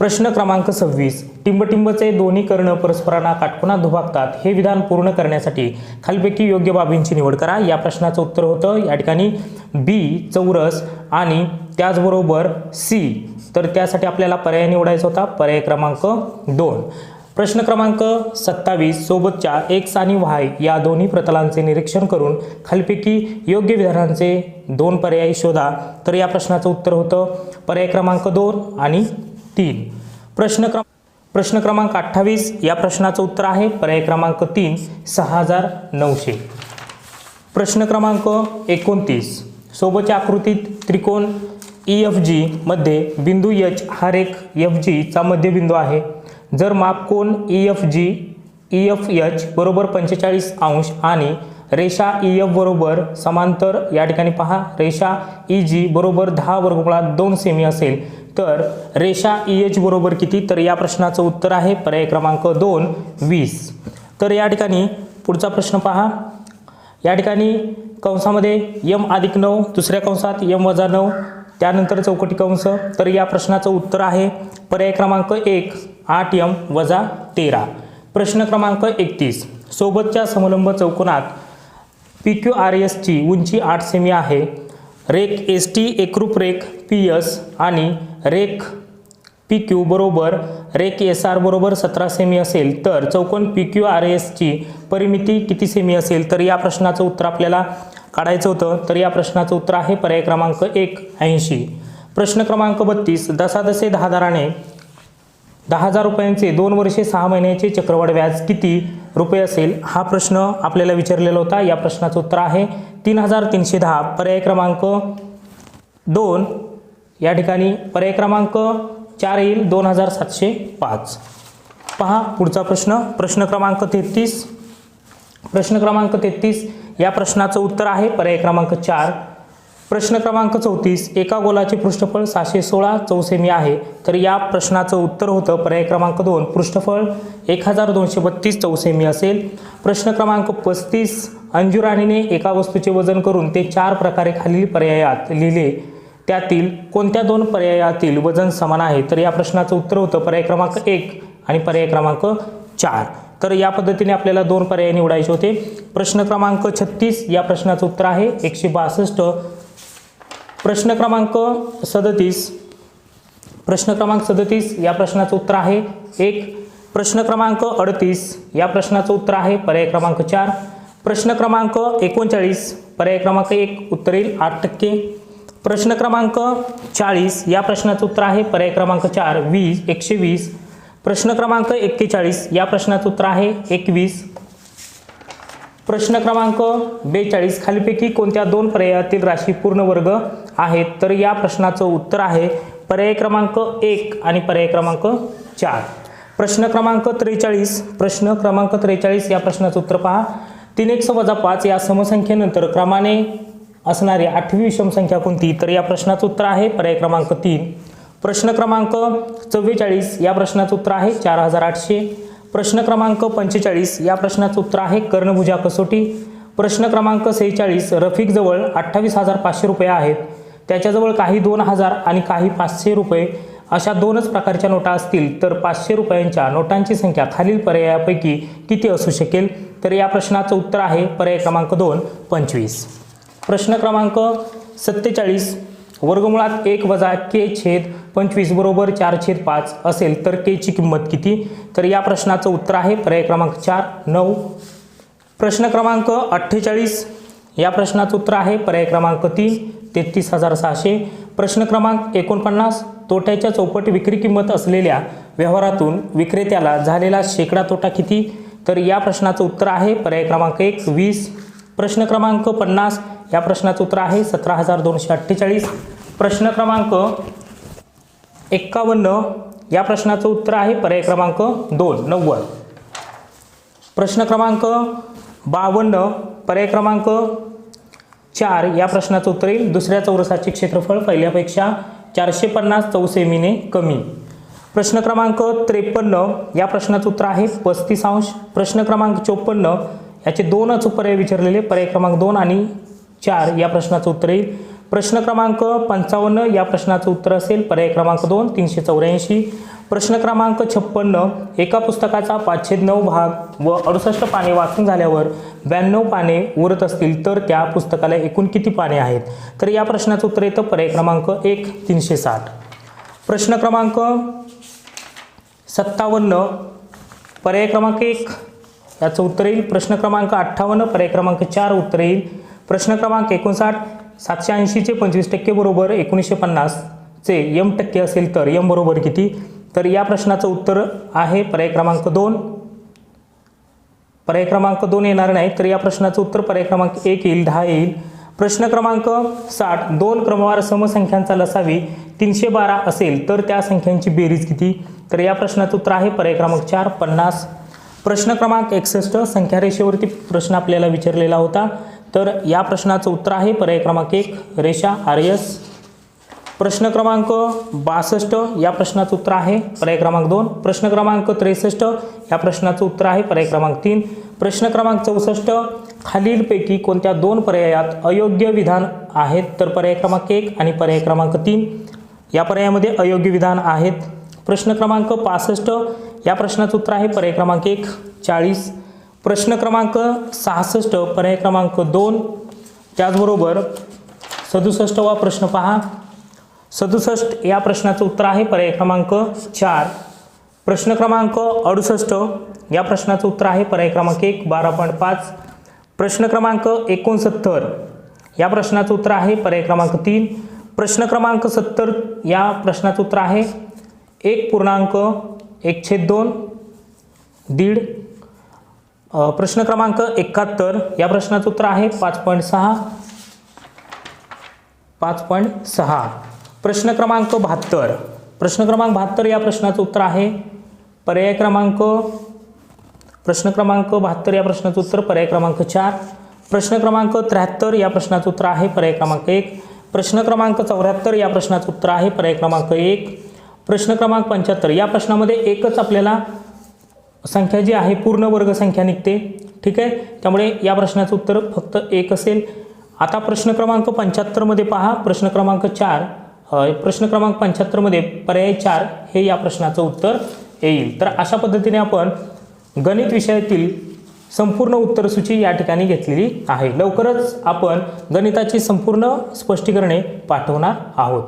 प्रश्न क्रमांक सव्वीस. टिंबटिंबचे दोन्ही कर्ण परस्परांना काटकोनात दुभागतात हे विधान पूर्ण करण्यासाठी खालपैकी योग्य बाबींची निवड करा. या प्रश्नाचं उत्तर होतं या ठिकाणी बी चौरस आणि त्याचबरोबर सी तर त्यासाठी आपल्याला पर्याय निवडायचा होता. पर्याय क्रमांक दोन. प्रश्न क्रमांक सत्तावीस सोबतच्या एक्स आणि वाय या दोन्ही प्रतलांचे निरीक्षण करून खालपैकी योग्य विधानांचे दोन पर्याय शोधा. तर या प्रश्नाचं उत्तर होतं. पर्याय क्रमांक दोन आणि तीन. प्रश्न क्रम प्रश्न क्रमांक अठ्ठावीस या प्रश्नाचं उत्तर आहे. पर्याय क्रमांक तीन सहा हजार नऊशे. प्रश्न क्रमांक एकोणतीस. सोबतच्या आकृतीत त्रिकोण ई एफ जी मध्ये बिंदू एच हा रेख एफ जीचा मध्यबिंदू आहे. जर माप कोण E F G E F H बरोबर पंचेचाळीस अंश आणि रेषा ई एफ बरोबर समांतर या ठिकाणी पहा रेषा ई जी बरोबर दहा वर्गमुळात दोन सेमी असेल. तर रेषा ई एच बरोबर किती? तर या प्रश्नाचं उत्तर आहे पर्याय क्रमांक दोन वीस. तर या ठिकाणी पुढचा प्रश्न पहा. या ठिकाणी कंसामध्ये यम अधिक नऊ दुसऱ्या कंसात यम वजा नऊ त्यानंतर चौकटी कंस. तर या प्रश्नाचं उत्तर आहे पर्याय क्रमांक एक आठ यम वजा तेरा. प्रश्न क्रमांक एकतीस. सोबतच्या समलंब चौकोनात पी क्यू आर एसची उंची आठ सेमी आहे. रेक एस टी एकरूप रेक पी एस आणि रेक पी क्यू बरोबर रेक एस आर बरोबर सतरा सेमी असेल तर चौकोन पी क्यू आर एसची परिमिती किती सेमी असेल? तर या प्रश्नाचं उत्तर आपल्याला काढायचं होतं. तर या प्रश्नाचं उत्तर आहे पर्याय क्रमांक एक ऐंशी. प्रश्न क्रमांक बत्तीस दसादसे दहा दराने दहा हजार रुपयांचे दोन वर्षे सहा महिन्याचे चक्रवाढ व्याज किती? रुपये असेल? हा प्रश्न आपल्याला विचारलेला होता. या प्रश्नाचं उत्तर आहे तीन हजार तीनशे दहा. पर्याय क्रमांक दोन. या ठिकाणी पर्याय क्रमांक चार येईल दोन हजार सातशे पाच. पहा पुढचा प्रश्न. प्रश्न क्रमांक तेहतीस. प्रश्न क्रमांक तेहतीस. या प्रश्नाचं उत्तर आहे. पर्याय क्रमांक चार. प्रश्न क्रमांक चौतीस एका गोलाचे पृष्ठफळ सहाशे सोळा चौसेमी आहे. तर या प्रश्नाचं उत्तर होतं. पर्याय क्रमांक दोन पृष्ठफळ एक हजार दोनशे बत्तीस चौसेमी असेल. प्रश्न क्रमांक पस्तीस अंजुराणीने एका वस्तूचे वजन करून ते चार प्रकारे खालील पर्यायात लिहिले. त्यातील कोणत्या दोन पर्यायातील वजन समान आहे? तर या प्रश्नाचं उत्तर होतं पर्याय क्रमांक एक आणि पर्याय क्रमांक चार. तर या पद्धतीने आपल्याला दोन पर्याय निवडायचे होते. प्रश्न क्रमांक छत्तीस या प्रश्नाचं उत्तर आहे एकशे बासष्ट. प्रश्न क्रमांक सदतीस. प्रश्न क्रमांक सदतीस या प्रश्नाचं उत्तर आहे. एक. प्रश्न क्रमांक अडतीस या प्रश्नाचं उत्तर आहे. पर्याय क्रमांक चार. प्रश्न क्रमांक एकोणचाळीस. पर्याय क्रमांक एक. उत्तर येईल आठ टक्के. प्रश्न क्रमांक चाळीस या प्रश्नाचं उत्तर आहे. पर्याय क्रमांक चार. वीस. एकशे वीस. प्रश्न क्रमांक एक्केचाळीस या प्रश्नाचं उत्तर आहे. एकवीस. प्रश्न क्रमांक बेचाळीस खालीपैकी कोणत्या दोन पर्यायातील राशी पूर्ण वर्ग आहेत? तर या प्रश्नाचं उत्तर आहे पर्याय क्रमांक एक आणि पर्याय क्रमांक चार. प्रश्न क्रमांक त्रेचाळीस प्रश्न क्रमांक त्रेचाळीस या प्रश्नाचं उत्तर पहा. तीन एक वजा पाच या समसंख्येनंतर क्रमाने असणारी आठवी विषम संख्या कोणती? तर या प्रश्नाचं उत्तर आहे पर्याय क्रमांक तीन. प्रश्न क्रमांक चव्वेचाळीस या प्रश्नाचं उत्तर आहे चार हजार आठशे प्रश्न क्रमांक पंचेचाळीस. या प्रश्नाचं उत्तर आहे कर्णभुजा कसोटी. प्रश्न क्रमांक सेहेचाळीस रफिकजवळ अठ्ठावीस हजार पाचशे रुपये आहेत. त्याच्याजवळ काही दोन हजार आणि काही पाचशे रुपये अशा दोनच प्रकारच्या नोटा असतील तर पाचशे रुपयांच्या नोटांची संख्या खालील पर्यायापैकी किती असू शकेल? तर या प्रश्नाचं उत्तर आहे पर्याय क्रमांक दोन पंचवीस. प्रश्न क्रमांक सत्तेचाळीस वर्गमुळात एक वजा के छेद पंचवीस बरोबर चार छेद पाच असेल तर केची किंमत किती? तर या प्रश्नाचं उत्तर आहे पर्याय क्रमांक चार नऊ. प्रश्न क्रमांक अठ्ठेचाळीस. या प्रश्नाचं उत्तर आहे पर्याय क्रमांक तीन तेहतीस हजार सहाशे. प्रश्न क्रमांक एकोणपन्नास. तोट्याच्या चौपट विक्री किंमत असलेल्या व्यवहारातून विक्रेत्याला झालेला शेकडा तोटा किती? तर या प्रश्नाचं उत्तर आहे पर्याय क्रमांक एक वीस. प्रश्न क्रमांक पन्नास. या प्रश्नाचं उत्तर आहे सतरा हजार दोनशे अठ्ठेचाळीस. प्रश्न क्रमांक एक्कावन्न. या प्रश्नाचं उत्तर आहे पर्याय क्रमांक दोन नव्वद. प्रश्न क्रमांक बावन्न पर्याय क्रमांक चार. या प्रश्नाचं उत्तर येईल दुसऱ्या चौरसाचे क्षेत्रफळ पहिल्यापेक्षा चारशे पन्नास चौसेमीने कमी. प्रश्न क्रमांक त्रेपन्न. या प्रश्नाचं उत्तर आहे पस्तीस अंश. प्रश्न क्रमांक चोपन्न. याचे दोनच पर्याय विचारलेले पर्याय क्रमांक दोन आणि चार या प्रश्नाचं उत्तर येईल. प्रश्न क्रमांक पंचावन्न या प्रश्नाचं उत्तर असेल. पर्याय क्रमांक दोन तीनशे चौऱ्याऐंशी. प्रश्न क्रमांक छप्पन्न एका पुस्तकाचा पाचशे नऊ भाग व अडुसष्ट पाने वाचून झाल्यावर ब्याण्णव पाने उरत असतील तर त्या पुस्तकाला एकूण किती पाने आहेत? तर या प्रश्नाचं उत्तर येतं. पर्याय क्रमांक एक तीनशे साठ. प्रश्न क्रमांक सत्तावन्न पर्याय क्रमांक एक याचं उत्तर येईल. प्रश्न क्रमांक अठ्ठावन्न पर्याय क्रमांक चार उत्तर येईल. प्रश्न क्रमांक एकोणसाठ सातशे ऐंशीचे पंचवीस टक्के बरोबर एकोणीसशे पन्नासचे यम टक्के असेल तर यम बरोबर किती? तर या प्रश्नाचं उत्तर आहे पर्याय क्रमांक दोन. पर्याय क्रमांक दोन येणार नाही तर या प्रश्नाचं उत्तर पर्याय क्रमांक एक येईल दहा येईल. प्रश्न क्रमांक साठ दोन क्रमवार समसंख्यांचा लसावी तीनशे बारा असेल तर त्या संख्यांची बेरीज किती? तर या प्रश्नाचं उत्तर आहे पर्याय क्रमांक चार पन्नास. प्रश्न क्रमांक एकसष्ट संख्या रेषेवरती प्रश्न आपल्याला विचारलेला होता. तर या प्रश्नाचं उत्तर आहे. पर्याय क्रमांक एक रेषा आर्यस. प्रश्न क्रमांक बासष्ट या प्रश्नाचं उत्तर आहे. पर्याय क्रमांक दोन प्रश्न क्रमांक त्रेसष्ट या प्रश्नाचं उत्तर आहे. पर्याय क्रमांक तीन प्रश्न क्रमांक चौसष्ट खालीलपैकी कोणत्या दोन पर्यायात अयोग्य विधान आहेत? तर पर्याय क्रमांक एक आणि पर्याय क्रमांक तीन. या पर्यायामध्ये अयोग्य विधान आहेत. प्रश्न क्रमांक पासष्ट या प्रश्नाचं उत्तर आहे. पर्याय क्रमांक एक चाळीस. प्रश्न क्रमांक सहासष्ट पर्याय क्रमांक दोन. त्याचबरोबर सदुसष्टवा प्रश्न पहा. सदुसष्ट या प्रश्नाचं उत्तर आहे पर्याय क्रमांक चार. प्रश्न क्रमांक अडुसष्ट या प्रश्नाचं उत्तर आहे पर्याय क्रमांक एक बारा पॉईंट पाच. प्रश्न क्रमांक एकोणसत्तर या प्रश्नाचं उत्तर आहे पर्याय क्रमांक तीन. प्रश्न क्रमांक सत्तर या प्रश्नाचं उत्तर आहे एक पूर्णांक एक छेद दोन दीड प्रश्न क्रमांक एकाहत्तर. या प्रश्नाचं उत्तर आहे पाच पॉईंट सहा. पाच पॉईंट सहा. प्रश्न क्रमांक बहात्तर. प्रश्न क्रमांक बहात्तर या प्रश्नाचं उत्तर आहे पर्याय क्रमांक प्रश्न क्रमांक बहात्तर या प्रश्नाचं उत्तर पर्याय क्रमांक चार. प्रश्न क्रमांक त्र्याहत्तर या प्रश्नाचं उत्तर आहे पर्याय क्रमांक एक. प्रश्न क्रमांक चौऱ्याहत्तर या प्रश्नाचं उत्तर आहे पर्याय क्रमांक एक. प्रश्न क्रमांक पंच्याहत्तर. या प्रश्नामध्ये एकच आपल्याला संख्या जी आहे पूर्ण वर्ग संख्या निघते. ठीक आहे? त्यामुळे या प्रश्नाचं उत्तर फक्त एक असेल. आता प्रश्न क्रमांक पंच्याहत्तरमध्ये पहा. प्रश्न क्रमांक चार प्रश्न क्रमांक पंच्याहत्तरमध्ये पर्याय चार हे या प्रश्नाचं उत्तर येईल. तर अशा पद्धतीने आपण गणित विषयातील संपूर्ण उत्तरसूची या ठिकाणी घेतलेली आहे. लवकरच आपण गणिताची संपूर्ण स्पष्टीकरणे पाठवणार आहोत.